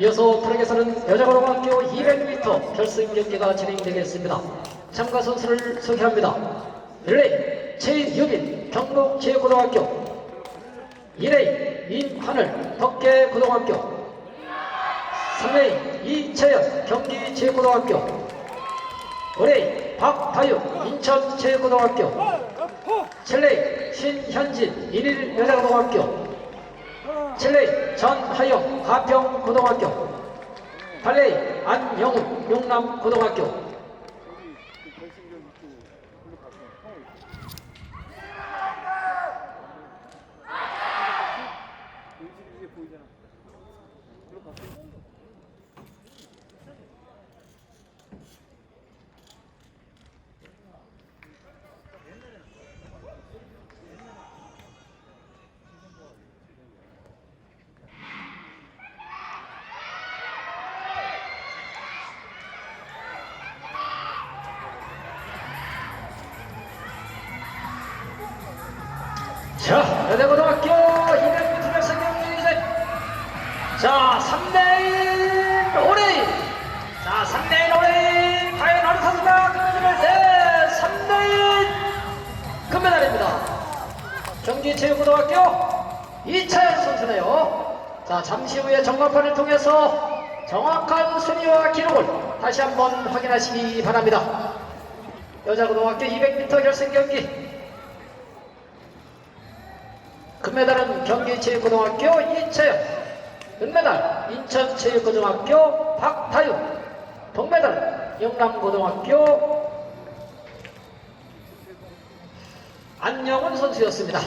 이어서 트랙에서는 여자 고등학교 200m 결승 경기가 진행되겠습니다. 참가 선수를 소개합니다. 1레인 최유빈 경북체육고등학교 2레인 민하늘 덕계 고등학교 3레인 이채연 경기체육고등학교 5레인 박다육 인천체육고등학교 7레인 신현진 일일 여자고등학교 7레인 전하영 가평고등학교 8레인 안영훈 용남고등학교 자, 여대고등학교 200m 결승 경기 이제 자, 3레인 5레인 자, 3레인 5레인 과연 어느 선수가 금메달을 때 3레인 금메달입니다. 경기체육고등학교 이차연 선수네요. 자, 잠시 후에 정관판을 통해서 정확한 순위와 기록을 다시 한번 확인하시기 바랍니다. 여자고등학교 200m 결승 경기 금메달은 경기체육고등학교 이채영, 은메달 인천체육고등학교 박타윤, 동메달은 영남고등학교 안영훈 선수였습니다.